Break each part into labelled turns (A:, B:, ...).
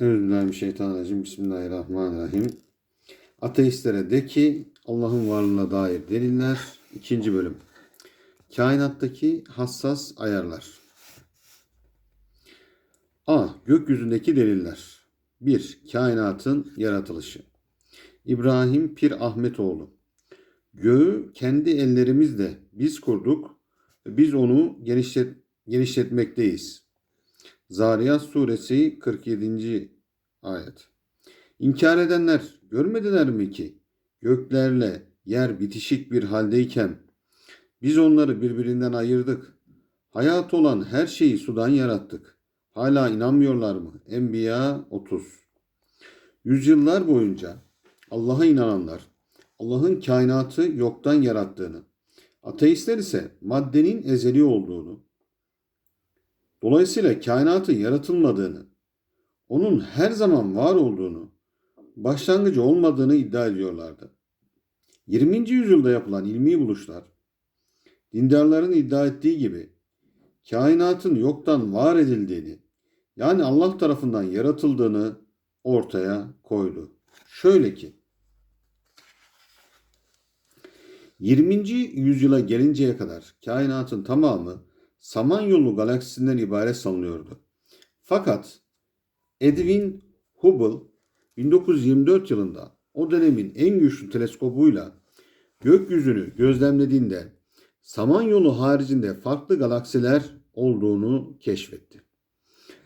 A: Euzubillahimineşşeytanirracim. Bismillahirrahmanirrahim. Ateistlere de ki Allah'ın varlığına dair deliller. İkinci bölüm. Kainattaki hassas ayarlar. A. Gökyüzündeki deliller. 1. Kainatın yaratılışı. İbrahim Pir Ahmetoğlu. Göğü kendi ellerimizle biz kurduk. Biz onu genişlet, genişletmekteyiz. Zariyat suresi 47. ayet. İnkar edenler görmediler mi ki göklerle yer bitişik bir haldeyken biz onları birbirinden ayırdık. Hayat olan her şeyi sudan yarattık. Hala inanmıyorlar mı? Enbiya 30. Yüzyıllar boyunca Allah'a inananlar Allah'ın kainatı yoktan yarattığını, ateistler ise maddenin ezeli olduğunu, Dolayısıyla kainatın yaratılmadığını, onun her zaman var olduğunu, başlangıcı olmadığını iddia ediyorlardı. 20. yüzyılda yapılan ilmi buluşlar, dindarların iddia ettiği gibi kainatın yoktan var edildiğini, yani Allah tarafından yaratıldığını ortaya koydu. Şöyle ki, 20. yüzyıla gelinceye kadar kainatın tamamı Samanyolu galaksisinden ibaret sanılıyordu. Fakat Edwin Hubble 1924 yılında o dönemin en güçlü teleskobuyla gökyüzünü gözlemlediğinde Samanyolu haricinde farklı galaksiler olduğunu keşfetti.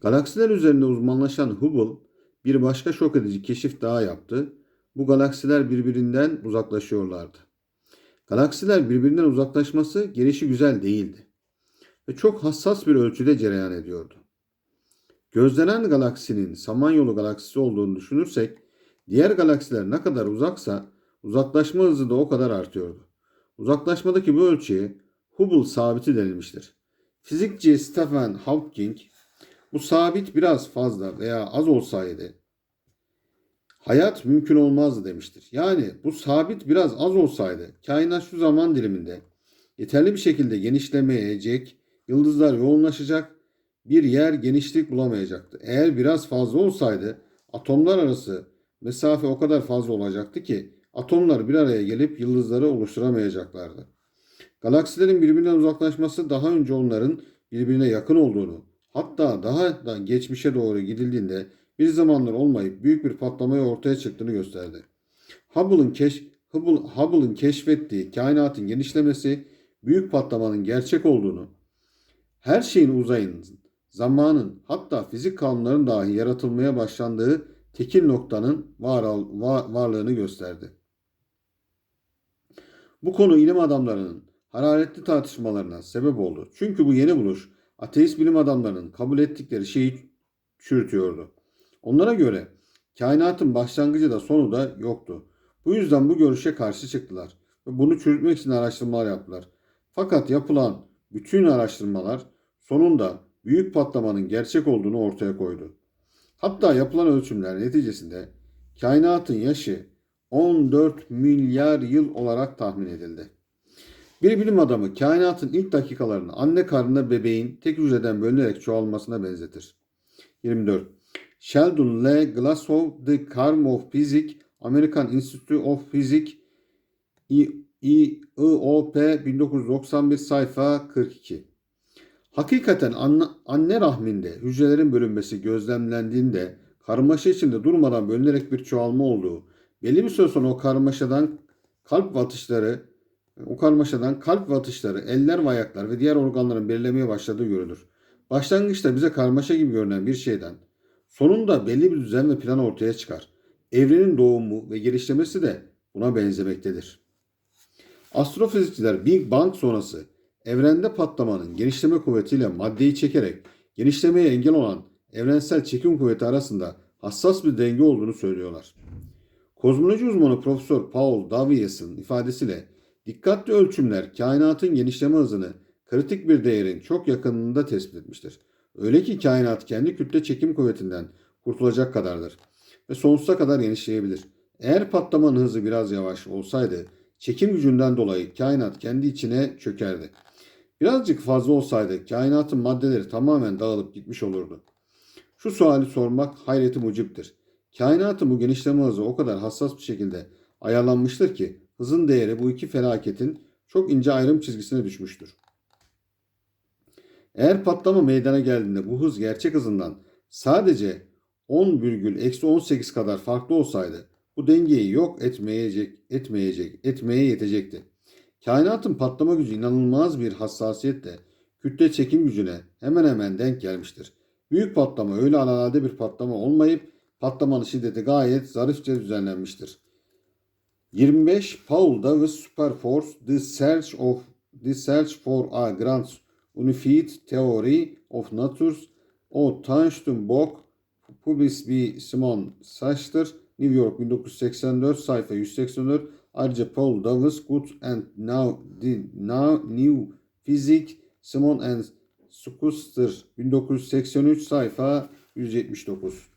A: Galaksiler üzerinde uzmanlaşan Hubble bir başka şok edici keşif daha yaptı. Bu galaksiler birbirinden uzaklaşıyorlardı. Galaksiler birbirinden uzaklaşması gelişi güzel değildi ve çok hassas bir ölçüde cereyan ediyordu. Gözlenen galaksinin Samanyolu galaksisi olduğunu düşünürsek, diğer galaksiler ne kadar uzaksa uzaklaşma hızı da o kadar artıyordu. Uzaklaşmadaki bu ölçüye Hubble sabiti denilmiştir. Fizikçi Stephen Hawking bu sabit biraz fazla veya az olsaydı hayat mümkün olmazdı demiştir. Yani bu sabit biraz az olsaydı kainat şu zaman diliminde yeterli bir şekilde genişlemeyecek yıldızlar yoğunlaşacak, bir yer genişlik bulamayacaktı. Eğer biraz fazla olsaydı atomlar arası mesafe o kadar fazla olacaktı ki atomlar bir araya gelip yıldızları oluşturamayacaklardı. Galaksilerin birbirinden uzaklaşması daha önce onların birbirine yakın olduğunu, hatta daha da geçmişe doğru gidildiğinde bir zamanlar olmayıp büyük bir patlamaya ortaya çıktığını gösterdi. Hubble'ın keş Hubble, Hubble'ın keşfettiği kainatın genişlemesi büyük patlamanın gerçek olduğunu, her şeyin uzayın, zamanın hatta fizik kanunların dahi yaratılmaya başlandığı tekil noktanın var, var, varlığını gösterdi. Bu konu ilim adamlarının hararetli tartışmalarına sebep oldu. Çünkü bu yeni buluş ateist bilim adamlarının kabul ettikleri şeyi çürütüyordu. Onlara göre kainatın başlangıcı da sonu da yoktu. Bu yüzden bu görüşe karşı çıktılar ve bunu çürütmek için araştırmalar yaptılar. Fakat yapılan bütün araştırmalar sonunda büyük patlamanın gerçek olduğunu ortaya koydu. Hatta yapılan ölçümler neticesinde kainatın yaşı 14 milyar yıl olarak tahmin edildi. Bir bilim adamı kainatın ilk dakikalarını anne karnında bebeğin tek hücreden bölünerek çoğalmasına benzetir. 24. Sheldon L. Glasgow The Karm of Physics American Institute of Physics IOP 1991 sayfa 42 Hakikaten anne, rahminde hücrelerin bölünmesi gözlemlendiğinde karmaşa içinde durmadan bölünerek bir çoğalma olduğu, belli bir süre sonra o karmaşadan kalp atışları, o karmaşadan kalp ve atışları, eller ve ayaklar ve diğer organların belirlemeye başladığı görülür. Başlangıçta bize karmaşa gibi görünen bir şeyden sonunda belli bir düzen ve plan ortaya çıkar. Evrenin doğumu ve gelişmesi de buna benzemektedir. Astrofizikçiler Big Bang sonrası evrende patlamanın genişleme kuvvetiyle maddeyi çekerek genişlemeye engel olan evrensel çekim kuvveti arasında hassas bir denge olduğunu söylüyorlar. Kozmoloji uzmanı Profesör Paul Davies'in ifadesiyle dikkatli ölçümler kainatın genişleme hızını kritik bir değerin çok yakınında tespit etmiştir. Öyle ki kainat kendi kütle çekim kuvvetinden kurtulacak kadardır ve sonsuza kadar genişleyebilir. Eğer patlamanın hızı biraz yavaş olsaydı çekim gücünden dolayı kainat kendi içine çökerdi. Birazcık fazla olsaydı kainatın maddeleri tamamen dağılıp gitmiş olurdu. Şu suali sormak hayreti muciptir. Kainatın bu genişleme hızı o kadar hassas bir şekilde ayarlanmıştır ki hızın değeri bu iki felaketin çok ince ayrım çizgisine düşmüştür. Eğer patlama meydana geldiğinde bu hız gerçek hızından sadece 10,-18 kadar farklı olsaydı bu dengeyi yok etmeyecek, etmeyecek, etmeye yetecekti. Kainatın patlama gücü inanılmaz bir hassasiyetle kütle çekim gücüne hemen hemen denk gelmiştir. Büyük patlama öyle alelade bir patlama olmayıp patlamanın şiddeti gayet zarifçe düzenlenmiştir. 25 Paul Davis Superforce The Search of The Search for a Grand Unified Theory of Natures o Tanştunbok Publis B. Simon Sachter New York 1984 sayfa 184 ayrıca Paul Davis Good and Now the Now New Physics Simon and Schuster 1983 sayfa 179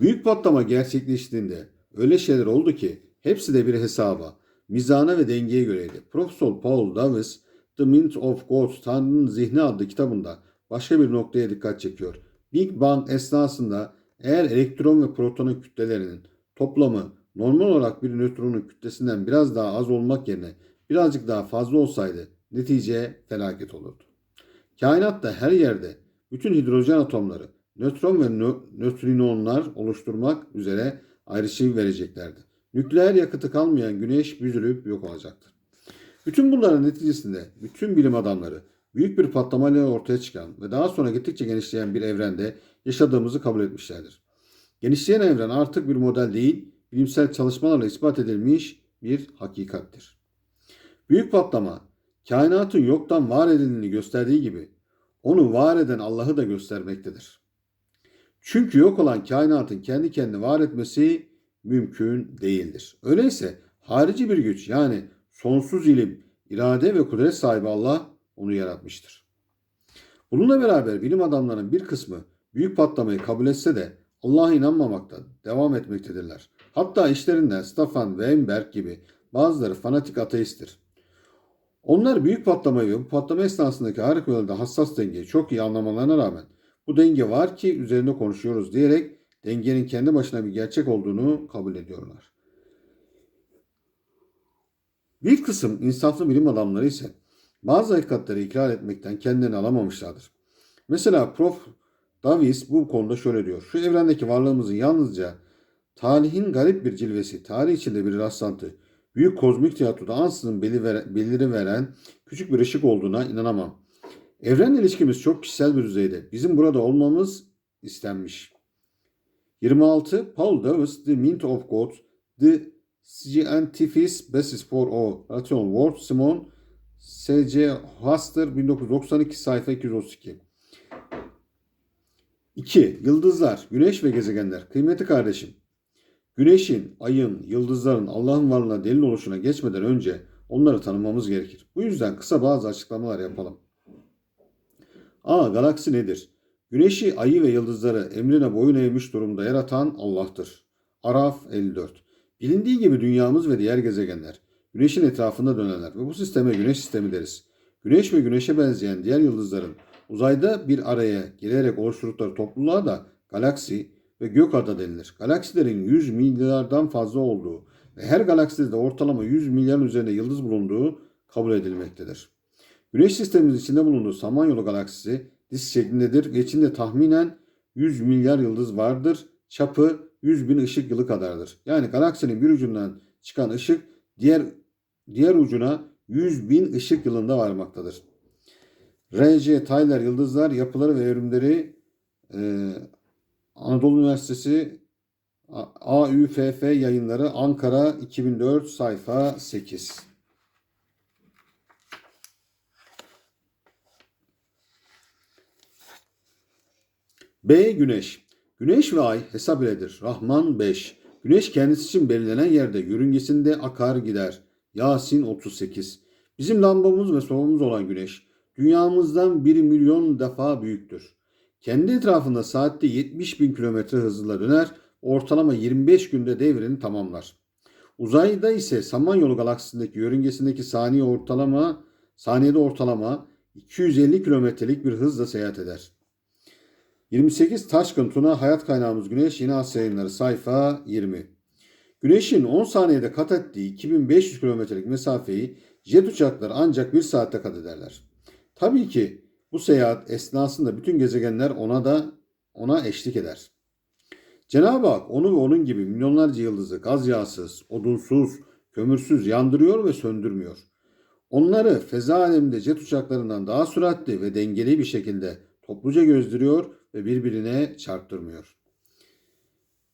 A: Büyük patlama gerçekleştiğinde öyle şeyler oldu ki hepsi de bir hesaba, mizana ve dengeye göreydi. Profesör Paul Davis The Mint of God Tanrı'nın Zihni adlı kitabında başka bir noktaya dikkat çekiyor. Big Bang esnasında eğer elektron ve protonun kütlelerinin toplamı normal olarak bir nötronun kütlesinden biraz daha az olmak yerine birazcık daha fazla olsaydı netice felaket olurdu. Kainatta her yerde bütün hidrojen atomları nötron ve nö- nötrinonlar oluşturmak üzere ayrışım vereceklerdi. Nükleer yakıtı kalmayan güneş büzülüp yok olacaktır. Bütün bunların neticesinde bütün bilim adamları büyük bir patlamayla ortaya çıkan ve daha sonra gittikçe genişleyen bir evrende yaşadığımızı kabul etmişlerdir. Genişleyen evren artık bir model değil, bilimsel çalışmalarla ispat edilmiş bir hakikattir. Büyük patlama, kainatın yoktan var edildiğini gösterdiği gibi, onu var eden Allah'ı da göstermektedir. Çünkü yok olan kainatın kendi kendini var etmesi mümkün değildir. Öyleyse harici bir güç yani sonsuz ilim, irade ve kudret sahibi Allah onu yaratmıştır. Bununla beraber bilim adamlarının bir kısmı büyük patlamayı kabul etse de Allah'a inanmamakta devam etmektedirler. Hatta işlerinden Stefan Weinberg gibi bazıları fanatik ateisttir. Onlar büyük patlamayı ve bu patlama esnasındaki harikulade hassas dengeyi çok iyi anlamalarına rağmen bu denge var ki üzerinde konuşuyoruz diyerek dengenin kendi başına bir gerçek olduğunu kabul ediyorlar. Bir kısım insaflı bilim adamları ise bazı hakikatleri ikrar etmekten kendilerini alamamışlardır. Mesela Prof. Davis bu konuda şöyle diyor. Şu evrendeki varlığımızın yalnızca tarihin garip bir cilvesi, tarih içinde bir rastlantı, büyük kozmik tiyatroda ansızın beliri veren küçük bir ışık olduğuna inanamam. Evrenle ilişkimiz çok kişisel bir düzeyde. Bizim burada olmamız istenmiş. 26. Paul Davis, The Mint of God, The Scientific Basis for a Rational World, Simon S.C. Huster 1992 sayfa 232. 2. Yıldızlar, güneş ve gezegenler. Kıymetli kardeşim, güneşin, ayın, yıldızların Allah'ın varlığına delil oluşuna geçmeden önce onları tanımamız gerekir. Bu yüzden kısa bazı açıklamalar yapalım. A. Galaksi nedir? Güneşi, ayı ve yıldızları emrine boyun eğmiş durumda yaratan Allah'tır. Araf 54 Bilindiği gibi dünyamız ve diğer gezegenler güneşin etrafında dönerler ve bu sisteme güneş sistemi deriz. Güneş ve güneşe benzeyen diğer yıldızların uzayda bir araya gelerek oluşturdukları topluluğa da galaksi ve gök ada denilir. Galaksilerin 100 milyardan fazla olduğu ve her galakside de ortalama 100 milyarın üzerinde yıldız bulunduğu kabul edilmektedir. Güneş sistemimiz içinde bulunduğu Samanyolu galaksisi disk şeklindedir ve içinde tahminen 100 milyar yıldız vardır. Çapı 100 bin ışık yılı kadardır. Yani galaksinin bir ucundan çıkan ışık diğer diğer ucuna 100 bin ışık yılında varmaktadır. R.C. Tyler Yıldızlar Yapıları ve Evrimleri e, Anadolu Üniversitesi AÜFF yayınları Ankara 2004 sayfa 8. B. Güneş. Güneş ve ay hesap iledir. Rahman 5. Güneş kendisi için belirlenen yerde yörüngesinde akar gider. Yasin 38. Bizim lambamız ve sobamız olan güneş dünyamızdan 1 milyon defa büyüktür. Kendi etrafında saatte 70 bin kilometre hızla döner, ortalama 25 günde devrini tamamlar. Uzayda ise Samanyolu galaksisindeki yörüngesindeki saniye ortalama saniyede ortalama 250 kilometrelik bir hızla seyahat eder. 28 Taşkın Tuna Hayat Kaynağımız Güneş Yeni Asya Yayınları sayfa 20. Güneşin 10 saniyede kat ettiği 2500 kilometrelik mesafeyi jet uçakları ancak 1 saatte kat ederler. Tabii ki bu seyahat esnasında bütün gezegenler ona da ona eşlik eder. Cenab-ı Hak onu ve onun gibi milyonlarca yıldızı gaz yağsız, odunsuz, kömürsüz yandırıyor ve söndürmüyor. Onları feza aleminde jet uçaklarından daha süratli ve dengeli bir şekilde topluca gözdürüyor ve birbirine çarptırmıyor.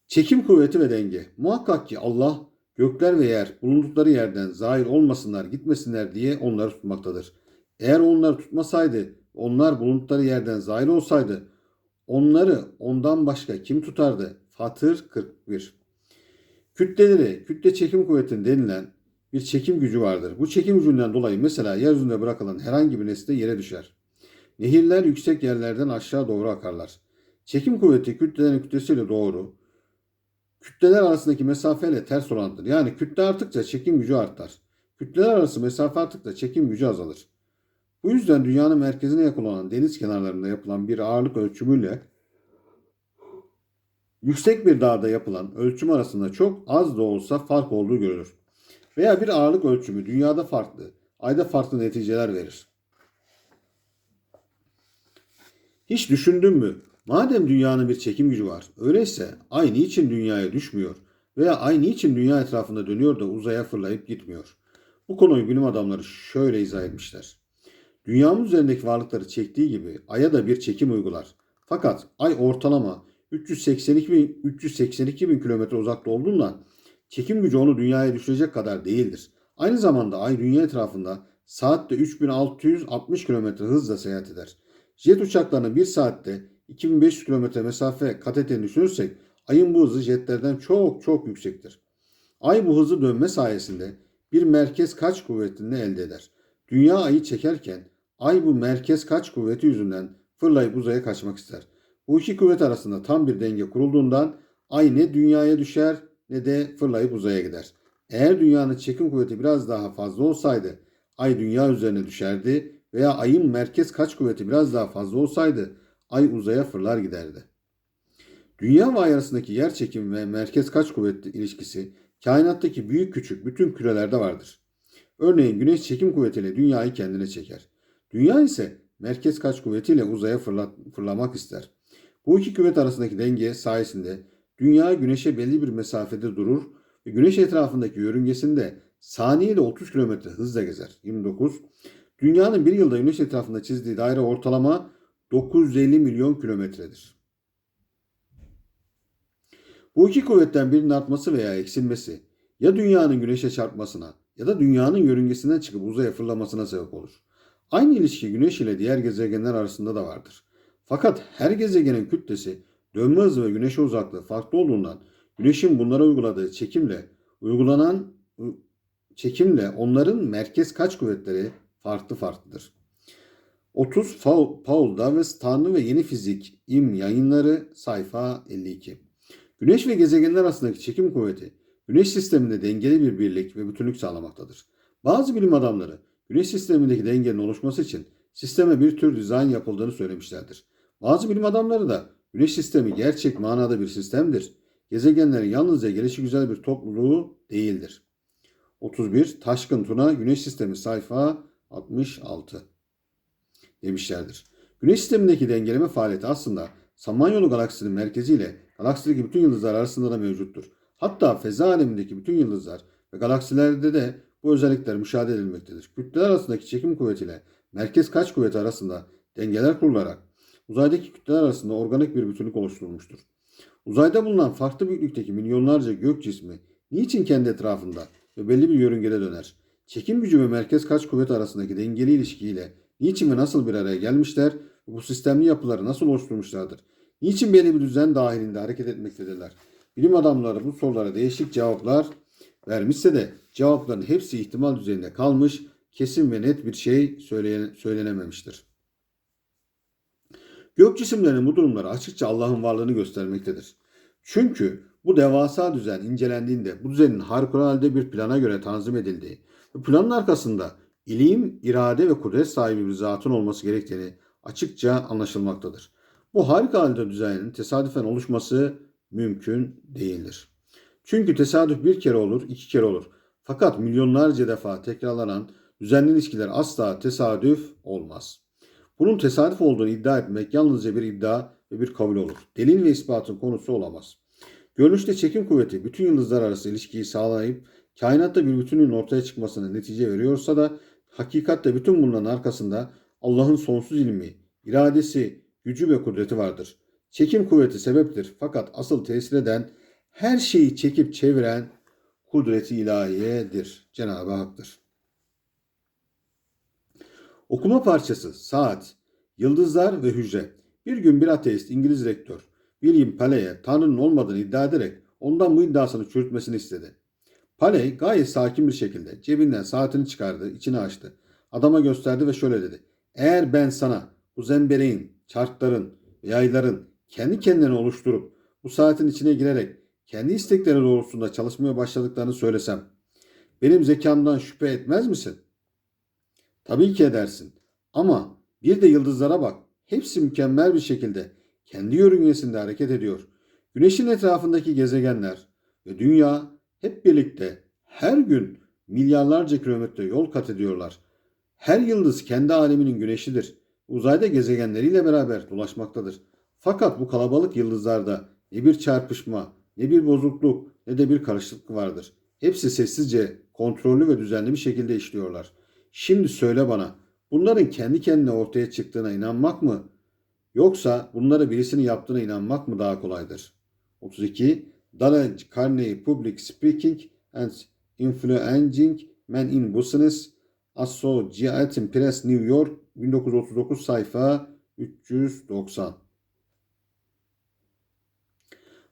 A: Çekim kuvveti ve denge. Muhakkak ki Allah gökler ve yer bulundukları yerden zahir olmasınlar, gitmesinler diye onları tutmaktadır. Eğer onları tutmasaydı, onlar bulundukları yerden zahir olsaydı, onları ondan başka kim tutardı? Fatır 41. Kütleleri, kütle çekim kuvvetinin denilen bir çekim gücü vardır. Bu çekim gücünden dolayı mesela yeryüzünde bırakılan herhangi bir nesne yere düşer. Nehirler yüksek yerlerden aşağı doğru akarlar. Çekim kuvveti kütlelerin kütlesiyle doğru, kütleler arasındaki mesafeyle ters orantıdır. Yani kütle arttıkça çekim gücü artar. Kütleler arası mesafe arttıkça çekim gücü azalır. Bu yüzden dünyanın merkezine yakın olan deniz kenarlarında yapılan bir ağırlık ölçümüyle yüksek bir dağda yapılan ölçüm arasında çok az da olsa fark olduğu görülür. Veya bir ağırlık ölçümü dünyada farklı, ayda farklı neticeler verir. Hiç düşündün mü? Madem dünyanın bir çekim gücü var, öyleyse ay niçin dünyaya düşmüyor veya ay niçin dünya etrafında dönüyor da uzaya fırlayıp gitmiyor? Bu konuyu bilim adamları şöyle izah etmişler. Dünyamız üzerindeki varlıkları çektiği gibi aya da bir çekim uygular. Fakat ay ortalama 382 bin, 382 bin kilometre uzakta olduğundan çekim gücü onu dünyaya düşürecek kadar değildir. Aynı zamanda ay dünya etrafında saatte 3660 kilometre hızla seyahat eder. Jet uçaklarının bir saatte 2500 kilometre mesafe kat ettiğini düşünürsek ayın bu hızı jetlerden çok çok yüksektir. Ay bu hızı dönme sayesinde bir merkez kaç kuvvetini elde eder. Dünya ayı çekerken ay bu merkez kaç kuvveti yüzünden fırlayıp uzaya kaçmak ister. Bu iki kuvvet arasında tam bir denge kurulduğundan ay ne dünyaya düşer ne de fırlayıp uzaya gider. Eğer dünyanın çekim kuvveti biraz daha fazla olsaydı ay dünya üzerine düşerdi veya ayın merkez kaç kuvveti biraz daha fazla olsaydı ay uzaya fırlar giderdi. Dünya ve ay arasındaki yer çekimi ve merkez kaç kuvveti ilişkisi kainattaki büyük küçük bütün kürelerde vardır. Örneğin güneş çekim kuvvetiyle dünyayı kendine çeker. Dünya ise merkez kaç kuvvetiyle uzaya fırlat, fırlamak ister. Bu iki kuvvet arasındaki denge sayesinde dünya güneşe belli bir mesafede durur ve güneş etrafındaki yörüngesinde saniyede 30 km hızla gezer. 29. Dünyanın bir yılda güneş etrafında çizdiği daire ortalama 950 milyon kilometredir. Bu iki kuvvetten birinin artması veya eksilmesi ya dünyanın güneşe çarpmasına ya da dünyanın yörüngesinden çıkıp uzaya fırlamasına sebep olur. Aynı ilişki güneş ile diğer gezegenler arasında da vardır. Fakat her gezegenin kütlesi, dönme hızı ve güneşe uzaklığı farklı olduğundan güneşin bunlara uyguladığı çekimle uygulanan çekimle onların merkez kaç kuvvetleri farklı farklıdır. 30 Paul Davis Tanrı ve Yeni Fizik İm yayınları sayfa 52. Güneş ve gezegenler arasındaki çekim kuvveti Güneş sisteminde dengeli bir birlik ve bütünlük sağlamaktadır. Bazı bilim adamları Güneş sistemindeki dengenin oluşması için sisteme bir tür dizayn yapıldığını söylemişlerdir. Bazı bilim adamları da Güneş sistemi gerçek manada bir sistemdir. Gezegenlerin yalnızca gelişi güzel bir topluluğu değildir. 31 Taşkın Tuna Güneş Sistemi sayfa 66 demişlerdir. Güneş sistemindeki dengeleme faaliyeti aslında Samanyolu galaksisinin merkeziyle galaksideki bütün yıldızlar arasında da mevcuttur. Hatta feza alemindeki bütün yıldızlar ve galaksilerde de bu özellikler müşahede edilmektedir. Kütleler arasındaki çekim kuvvetiyle merkez kaç kuvveti arasında dengeler kurularak uzaydaki kütleler arasında organik bir bütünlük oluşturulmuştur. Uzayda bulunan farklı büyüklükteki milyonlarca gök cismi niçin kendi etrafında ve belli bir yörüngede döner? Çekim gücü ve merkez kaç kuvvet arasındaki dengeli ilişkiyle niçin ve nasıl bir araya gelmişler ve bu sistemli yapıları nasıl oluşturmuşlardır? Niçin belli bir düzen dahilinde hareket etmektedirler? Bilim adamları bu sorulara değişik cevaplar vermişse de cevapların hepsi ihtimal düzeyinde kalmış, kesin ve net bir şey söylenememiştir. Gök cisimlerinin bu durumları açıkça Allah'ın varlığını göstermektedir. Çünkü bu devasa düzen incelendiğinde bu düzenin harikulade bir plana göre tanzim edildiği ve planın arkasında ilim, irade ve kudret sahibi bir zatın olması gerektiğini açıkça anlaşılmaktadır. Bu harikulade düzenin tesadüfen oluşması mümkün değildir. Çünkü tesadüf bir kere olur, iki kere olur. Fakat milyonlarca defa tekrarlanan düzenli ilişkiler asla tesadüf olmaz. Bunun tesadüf olduğunu iddia etmek yalnızca bir iddia ve bir kabul olur. Delil ve ispatın konusu olamaz. Görünüşte çekim kuvveti bütün yıldızlar arası ilişkiyi sağlayıp kainatta bir bütünlüğün ortaya çıkmasına netice veriyorsa da hakikatte bütün bunların arkasında Allah'ın sonsuz ilmi, iradesi, gücü ve kudreti vardır. Çekim kuvveti sebeptir fakat asıl tesir eden her şeyi çekip çeviren kudreti ilahiyedir. Cenab-ı Hak'tır. Okuma parçası, saat, yıldızlar ve hücre. Bir gün bir ateist İngiliz rektör William Paley'e Tanrı'nın olmadığını iddia ederek ondan bu iddiasını çürütmesini istedi. Paley gayet sakin bir şekilde cebinden saatini çıkardı, içini açtı. Adama gösterdi ve şöyle dedi. Eğer ben sana bu zembereğin, çarkların, yayların kendi kendine oluşturup bu saatin içine girerek kendi istekleri doğrultusunda çalışmaya başladıklarını söylesem, benim zekamdan şüphe etmez misin? Tabii ki edersin. Ama bir de yıldızlara bak. Hepsi mükemmel bir şekilde kendi yörüngesinde hareket ediyor. Güneşin etrafındaki gezegenler ve dünya hep birlikte her gün milyarlarca kilometre yol kat ediyorlar. Her yıldız kendi aleminin güneşidir. Uzayda gezegenleriyle beraber dolaşmaktadır. Fakat bu kalabalık yıldızlarda ne bir çarpışma, ne bir bozukluk, ne de bir karışıklık vardır. Hepsi sessizce, kontrollü ve düzenli bir şekilde işliyorlar. Şimdi söyle bana, bunların kendi kendine ortaya çıktığına inanmak mı? Yoksa bunları birisinin yaptığına inanmak mı daha kolaydır? 32. Dale Carnegie Public Speaking and Influencing Men in Business Associated Press New York 1939 sayfa 390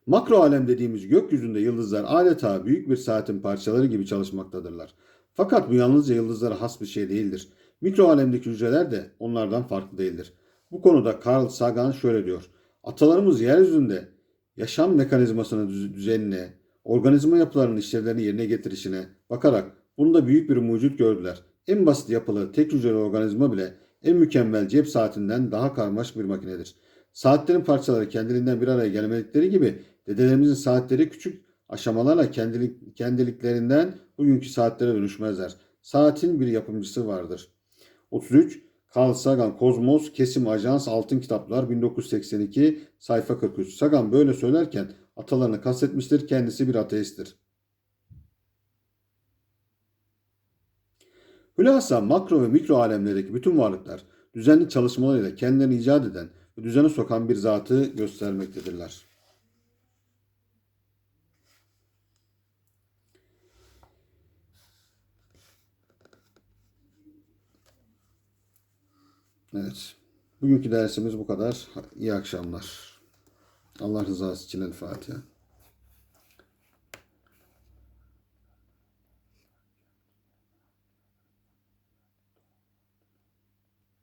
A: Makro alem dediğimiz gökyüzünde yıldızlar adeta büyük bir saatin parçaları gibi çalışmaktadırlar. Fakat bu yalnızca yıldızlara has bir şey değildir. Mikro alemdeki hücreler de onlardan farklı değildir. Bu konuda Carl Sagan şöyle diyor. Atalarımız yeryüzünde yaşam mekanizmasının düzenine, organizma yapılarının işlevlerini yerine getirişine bakarak bunda büyük bir mucit gördüler. En basit yapılı tek hücreli organizma bile en mükemmel cep saatinden daha karmaşık bir makinedir. Saatlerin parçaları kendiliğinden bir araya gelmedikleri gibi dedelerimizin saatleri küçük aşamalarla kendilik, kendiliklerinden bugünkü saatlere dönüşmezler. Saatin bir yapımcısı vardır. 33. Carl Sagan Kozmos Kesim Ajans Altın Kitaplar 1982 sayfa 43. Sagan böyle söylerken atalarını kastetmiştir. Kendisi bir ateisttir. Hülasa makro ve mikro alemlerdeki bütün varlıklar düzenli çalışmalarıyla kendilerini icat eden ve düzene sokan bir zatı göstermektedirler. Evet. Bugünkü dersimiz bu kadar. İyi akşamlar. Allah rızası için El Fatiha.